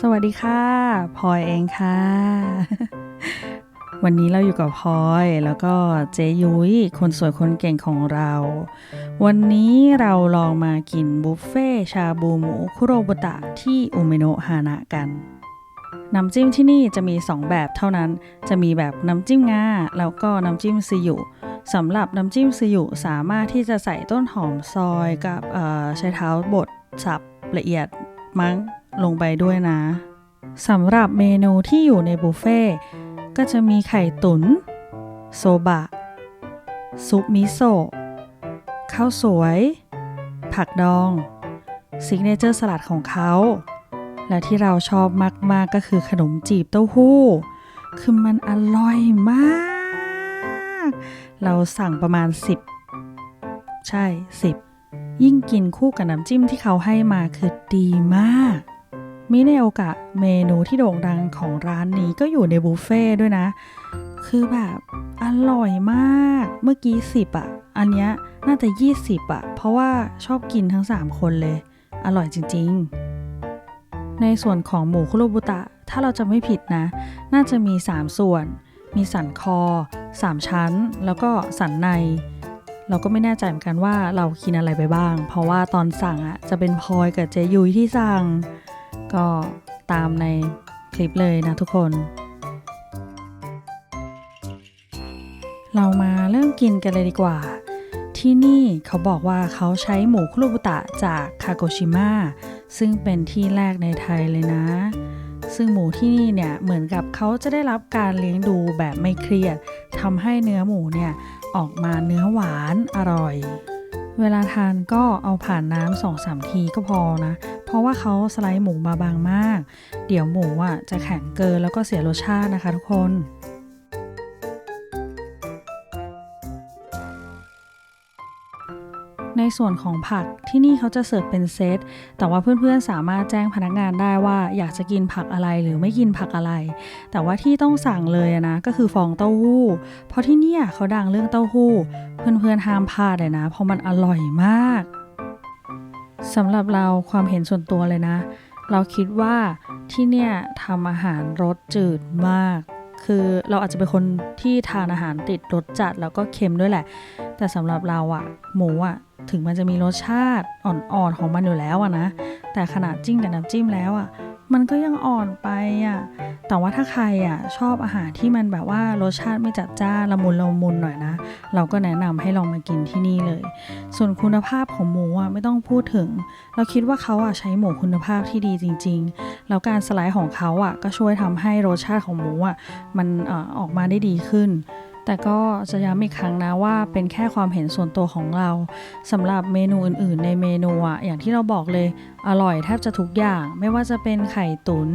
สวัสดีค่ะพลอยเองค่ะ วันนี้เราอยู่กับพลอยแล้วก็เจยุ้ยคนสวยคนเก่งของเรา วันนี้เราลองมากินบุฟเฟ่ชาบูหมูคุโรบุตะที่อุเมโนะฮานะกัน น้ำจิ้มที่นี่จะมี 2 แบบเท่านั้น จะมีแบบน้ำจิ้มงาแล้วก็น้ำจิ้มซีอิ๊วสำหรับน้ำจิ้มซีอิ๊วสามารถที่จะใส่ต้นหอมซอยกับใช้เท้าบดสับละเอียดมั้ง ลงไปด้วยนะสำหรับเมนูที่อยู่ในบุฟเฟ่ต์ก็จะมีไข่ตุน๋นโซบะ ซุปมิโซะข้าวสวย ผักดองซิกเนเจอร์สลัดของเขา และที่เราชอบมาก ๆ ก็คือขนมจีบเต้าหู้ คือมันอร่อยมาก เราสั่งประมาณ 10 ใช่ 10 ยิ่งกินคู่กับน้ำจิ้มที่เขาให้มาคือดีมาก มิเนโอกะเมนูที่โด่งดังของร้านนี้ก็อยู่ในบุฟเฟ่ต์ด้วยนะ คือแบบอร่อยมาก เมื่อกี้10อะ อันเนี้ยน่าจะ20อะ เพราะว่าชอบกินทั้ง3คนเลย อร่อยจริง ๆ ในส่วนของหมูคุโรบุตะ ถ้าเราจะไม่ผิดนะ น่าจะมี3ส่วน มีสันคอ3ชั้น แล้วก็สันในเราก็ไม่แน่ใจเหมือนกันว่าเรากินอะไรไปบ้าง เพราะว่าตอนสั่งอะจะเป็นพลอยกับเจยุ้ยที่สั่ง ก็ตามในคลิปเลยนะทุกคน เรามาเริ่มกินกันเลยดีกว่า ที่นี่เขาบอกว่าเขาใช้หมูคุโรบุตะจากคาโกชิมะซึ่งเป็นที่แรกในไทยเลยนะ ซึ่งหมูที่นี่เนี่ยเหมือนกับเขาจะได้รับการเลี้ยงดูแบบไม่เครียดทำให้เนื้อหมูเนี่ยออกมาเนื้อหวานอร่อย เวลาทานก็เอาผ่านน้ำสองสามทีก็พอนะ ราะว่าเขาสไลด์หมูมาบางมาก เดี๋ยวหมูอะจะแข็งเกินแล้วก็เสียรสชาตินะคะทุกคนในส่วนของผักที่นี่เขาจะเสิร์ฟเป็นเซต แต่ว่าเพื่อนๆสามารถแจ้งพนักงานได้ว่าอยากจะกินผักอะไรหรือไม่กินผักอะไร แต่ว่าที่ต้องสั่งเลยนะก็คือฟองเต้าหู้ เพราะที่นี่เขาดังเรื่องเต้าหู้ เพื่อนๆห้ามพลาดเลยนะ เพราะมันอร่อยมาก สำหรับเราความเห็นส่วนตัวเลยนะ เราคิดว่าที่เนี่ยทำอาหารรสจืดมาก คือเราอาจจะเป็นคนที่ทานอาหารติดรสจัดแล้วก็เค็มด้วยแหละ แต่สำหรับเราอะหมูอะถึงมันจะมีรสชาติอ่อนๆของมันอยู่แล้วอะนะ แต่ขนาดจิ้มกับน้ำจิ้มแล้วอะ มันก็ยังอ่อนไปอะ แต่ว่าถ้าใครอะชอบอาหารที่มันแบบว่ารสชาติไม่จัดจ้านละมุนละมุนหน่อยนะ เราก็แนะนำให้ลองมากินที่นี่เลย ส่วนคุณภาพของหมูอะไม่ต้องพูดถึง เราคิดว่าเขาอะใช้หมูคุณภาพที่ดีจริง ๆ แล้วการสไลด์ของเขาอะก็ช่วยทำให้รสชาติของหมูอะมันอออกมาได้ดีขึ้น แต่ก็จะย้ำอีกครั้งนะว่าเป็นแค่ความเห็นส่วนตัวของเราสำหรับเมนูอื่นๆ ในเมนูอะอย่างที่เราบอกเลยอร่อยแทบจะทุกอย่างไม่ว่าจะเป็นไข่ตุน๋น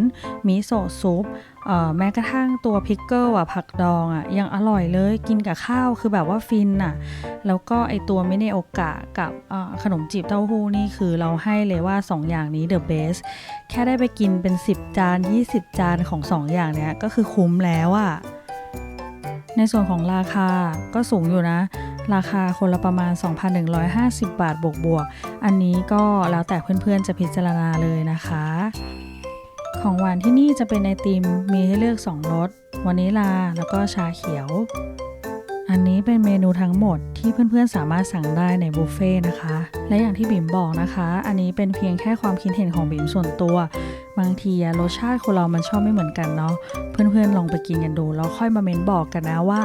มิโซะซุปเอ่อแม้กระทั่งตัวพิกเกิลอะผักดองอะยังอร่อยเลยกินกับข้าวคือแบบว่าฟินอะแล้วก็ไอตัวมิเนโอกะกับขนมจีบเต้าหู้นี่คือเราให้เลยว่า 2 อย่างนี้ the best แค่ได้ไปกินเป็น 10 จาน 20 จานของ 2 อย่างเนี้ยก็คือคุ้มแล้วอะ ในส่วนของราคาก็สูงอยู่นะ ราคาคนละประมาณ 2,150 บาทบวกบวกอันนี้ก็แล้วแต่เพื่อนๆจะพิจารณาเลยนะคะ ของหวานที่นี่จะเป็นไอติมมีให้เลือก 2รสวานิลาแล้วก็ชาเขียว อันนี้เป็นเมนูทั้งหมดที่เพื่อนๆสามารถสั่งได้ในบุฟเฟ่ต์นะคะ และอย่างที่บิ่มบอกนะคะ อันนี้เป็นเพียงแค่ความคิดเห็นของบิ่มส่วนตัว บางทีรสชาติคนเรามันชอบไม่เหมือนกันเนาะ เพื่อนๆลองไปกินกันดู แล้วค่อยมาเมนบอกกันนะว่า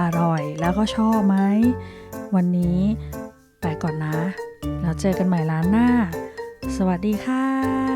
อร่อยแล้วก็ชอบไหม วันนี้ไปก่อนนะ แล้วเจอกันใหม่ร้านหน้า สวัสดีค่ะ